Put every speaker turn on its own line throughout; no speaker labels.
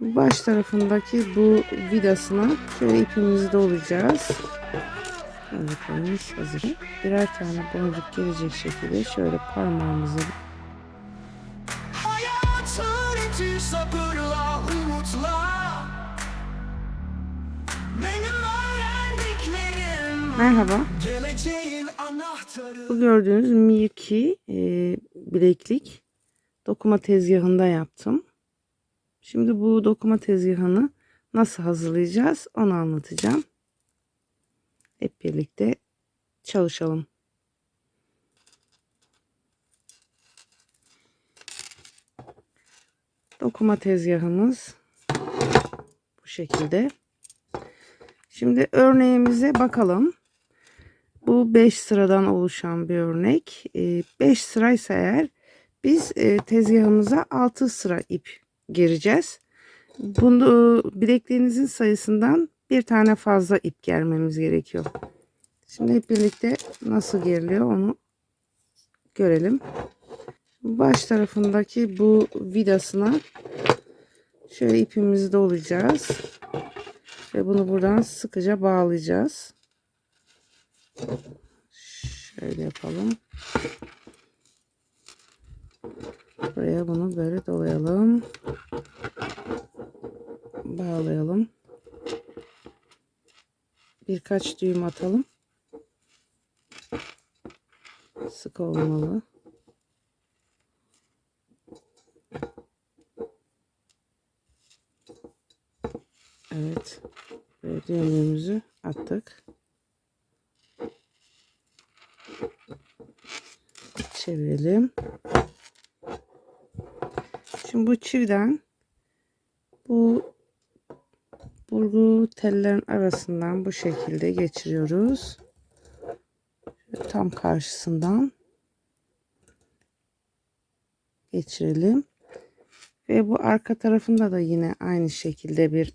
Baş tarafındaki bu vidasına şöyle ipimizi dolayacağız. Örneklerimiz hazır. Birer tane boncuk gelecek şekilde şöyle parmağımızı
sabırla umutla
Merhaba. Bu gördüğünüz Miyuki e, bileklik dokuma tezgahında yaptım. Şimdi bu dokuma tezgahını nasıl hazırlayacağız onu anlatacağım. Hep birlikte çalışalım. Dokuma tezgahımız bu şekilde. Şimdi örneğimize bakalım. Bu 5 sıradan oluşan bir örnek. 5 sıraysa eğer biz e, tezgahımıza 6 sıra ip gereceğiz. Bunu bilekliğinizin sayısından bir tane fazla ip germemiz gerekiyor. Şimdi hep birlikte nasıl geriliyor onu görelim. Baş tarafındaki bu vidasına şöyle ipimizi dolayacağız. Ve bunu buradan sıkıca bağlayacağız. Şöyle yapalım. Buraya bunu böyle dolayalım. Bağlayalım. Birkaç düğüm atalım. Sık olmalı. Evet. Böyle düğümümüzü attık. çevirelim. Şimdi bu çividen bu burgu tellerin arasından bu şekilde geçiriyoruz. Şöyle tam karşısından geçirelim. Ve bu arka tarafında da yine aynı şekilde bir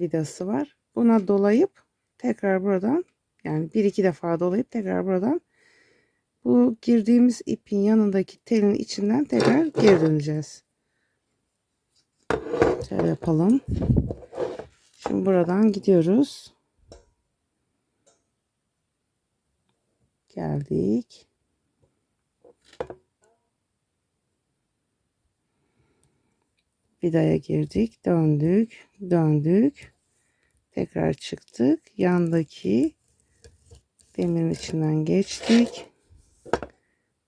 vidası var. Buna dolayıp tekrar buradan yani bir iki defa dolayıp tekrar buradan bu girdiğimiz ipin yanındaki telin içinden tekrar geri döneceğiz. Şöyle yapalım. Şimdi buradan gidiyoruz. Geldik. Vidaya girdik. Döndük. Döndük. Tekrar çıktık. Yandaki demirin içinden geçtik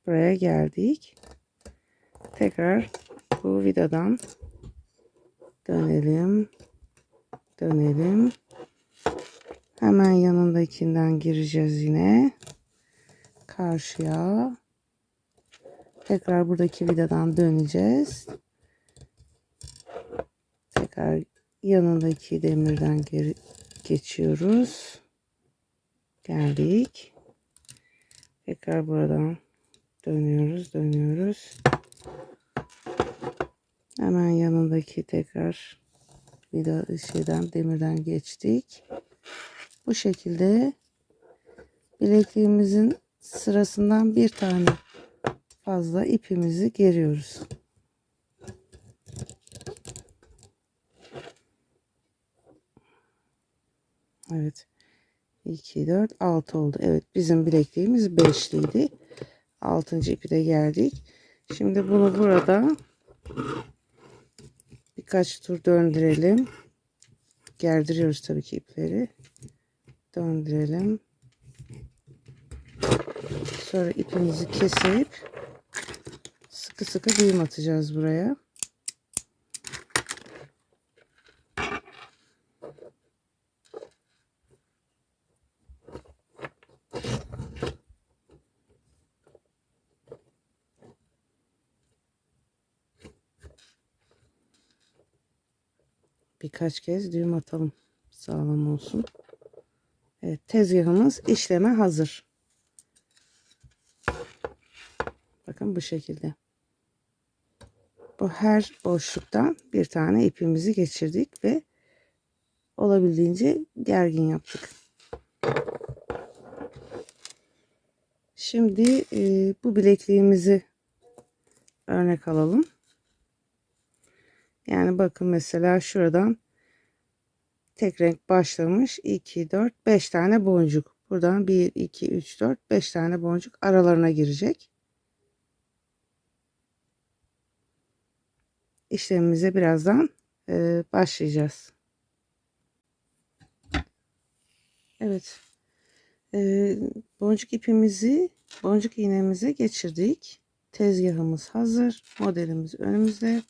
buraya geldik. Tekrar bu vidadan dönelim. Dönelim. Hemen yanındakinden gireceğiz yine. Karşıya. Tekrar buradaki vidadan döneceğiz. Tekrar yanındaki demirden geri geçiyoruz. Geldik. Tekrar buradan dönüyoruz dönüyoruz. Hemen yanındaki tekrar vida şeyden demirden geçtik. Bu şekilde bilekliğimizin sırasından bir tane fazla ipimizi geriyoruz. Evet. 2 4 6 oldu. Evet bizim bilekliğimiz 5'liydi 6. ipi de geldik. Şimdi bunu burada birkaç tur döndürelim. Gerdiriyoruz tabii ki ipleri. Döndürelim. Sonra ipimizi kesip sıkı sıkı düğüm atacağız buraya. Birkaç kez düğüm atalım. Sağlam olsun. Evet tezgahımız işleme hazır. Bakın bu şekilde. Bu her boşluktan bir tane ipimizi geçirdik ve olabildiğince gergin yaptık. Şimdi e, bu bilekliğimizi örnek alalım. Yani bakın mesela şuradan tek renk başlamış. 2, 4, 5 tane boncuk. Buradan 1, 2, 3, 4, 5 tane boncuk aralarına girecek. İşlemimize birazdan e, başlayacağız. Evet. E, boncuk ipimizi boncuk iğnemize geçirdik. Tezgahımız hazır. Modelimiz önümüzde.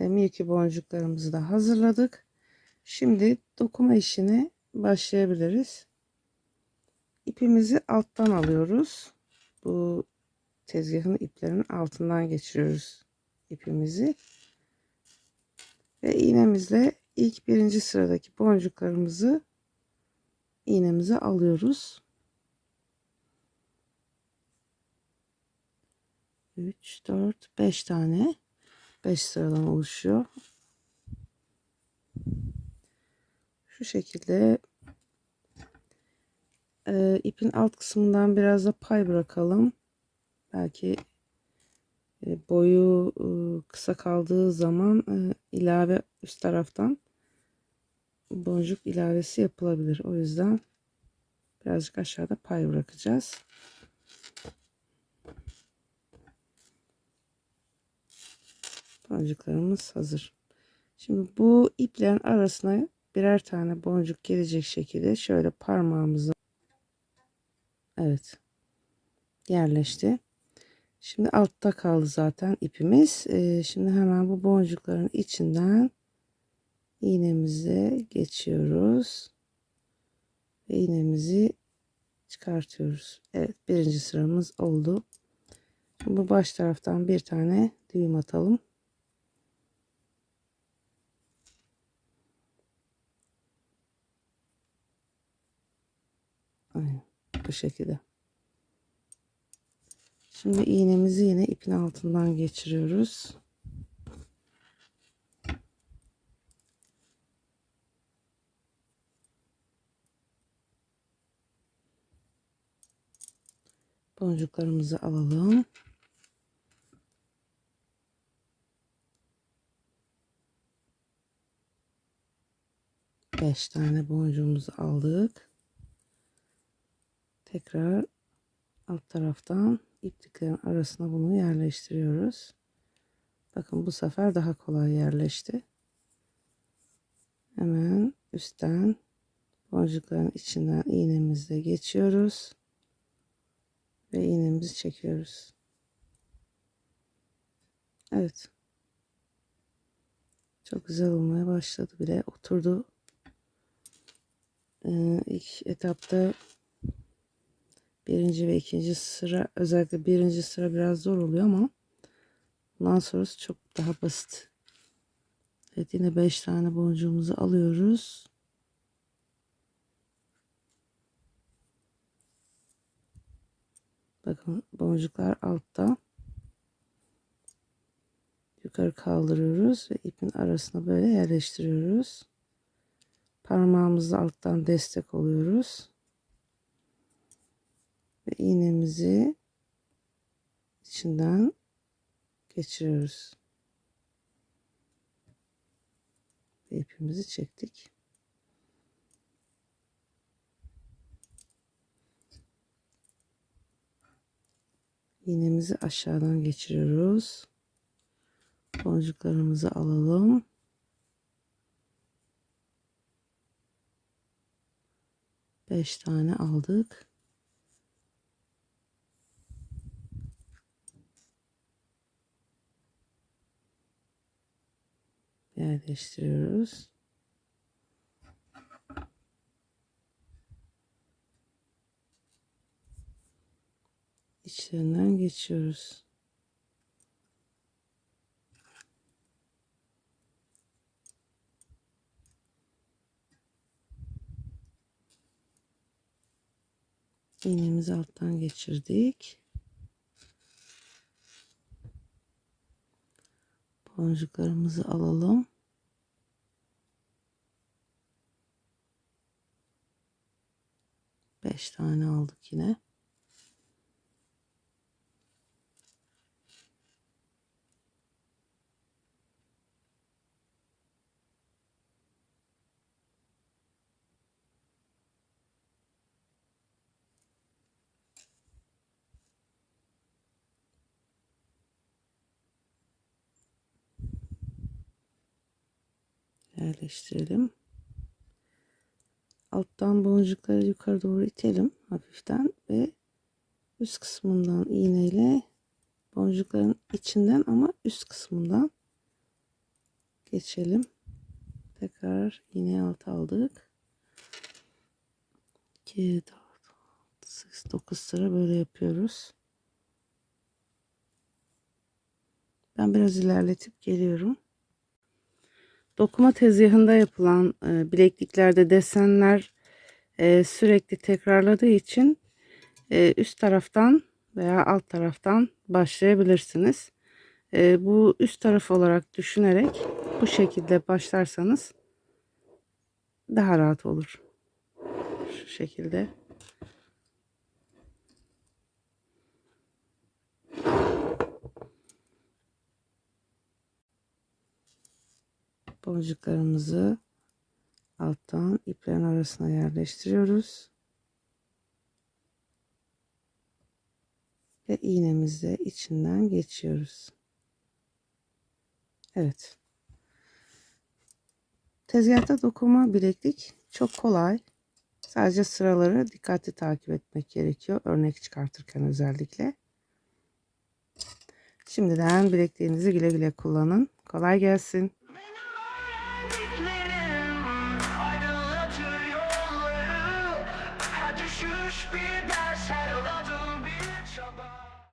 E, milki boncuklarımızı da hazırladık. Şimdi dokuma işine başlayabiliriz. İpimizi alttan alıyoruz. Bu tezgahın iplerinin altından geçiriyoruz ipimizi. Ve iğnemizle ilk birinci sıradaki boncuklarımızı iğnemize alıyoruz. 3, 4, 5 tane. 5 sıradan oluşuyor. Şu şekilde e, ipin alt kısmından biraz da pay bırakalım. Belki e, boyu e, kısa kaldığı zaman e, ilave üst taraftan boncuk ilavesi yapılabilir. O yüzden birazcık aşağıda pay bırakacağız. Boncuklarımız hazır. Şimdi bu iplerin arasına birer tane boncuk gelecek şekilde şöyle parmağımızı Evet yerleşti. Şimdi altta kaldı zaten ipimiz. Ee, şimdi hemen bu boncukların içinden iğnemize geçiyoruz. Ve iğnemizi çıkartıyoruz. Evet birinci sıramız oldu. Şimdi bu baş taraftan bir tane düğüm atalım. Aynen bu şekilde. Şimdi iğnemizi yine ipin altından geçiriyoruz. Boncuklarımızı alalım. Beş tane boncuğumuzu aldık. Tekrar alt taraftan ipliklerin arasına bunu yerleştiriyoruz. Bakın bu sefer daha kolay yerleşti. Hemen üstten boncukların içinden iğnemizle geçiyoruz. Ve iğnemizi çekiyoruz. Evet. Çok güzel olmaya başladı bile. Oturdu. Ee, ilk etapta birinci ve ikinci sıra özellikle birinci sıra biraz zor oluyor ama bundan sonrası çok daha basit. Evet yine 5 tane boncuğumuzu alıyoruz. Bakın boncuklar altta. Yukarı kaldırıyoruz ve ipin arasına böyle yerleştiriyoruz. Parmağımızla alttan destek oluyoruz. Ve iğnemizi içinden geçiriyoruz. Ve ipimizi çektik. İğnemizi aşağıdan geçiriyoruz. Boncuklarımızı alalım. Beş tane aldık. Yerleştiriyoruz. İçlerinden geçiyoruz. İğnemizi alttan geçirdik. Boncuklarımızı alalım. 5 tane aldık yine. yerleştirelim. Alttan boncukları yukarı doğru itelim hafiften ve üst kısmından iğneyle boncukların içinden ama üst kısmından geçelim. Tekrar iğneyi alta aldık. 2, 4, 6, 8, 9 sıra böyle yapıyoruz. Ben biraz ilerletip geliyorum. Dokuma tezgahında yapılan e, bilekliklerde desenler e, sürekli tekrarladığı için e, üst taraftan veya alt taraftan başlayabilirsiniz. E, bu üst taraf olarak düşünerek bu şekilde başlarsanız daha rahat olur. Şu şekilde. Boncuklarımızı alttan iplerin arasına yerleştiriyoruz. Ve iğnemizle içinden geçiyoruz. Evet. Tezgahta dokuma bileklik çok kolay. Sadece sıraları dikkatli takip etmek gerekiyor. Örnek çıkartırken özellikle. Şimdiden bilekliğinizi güle güle kullanın. Kolay gelsin.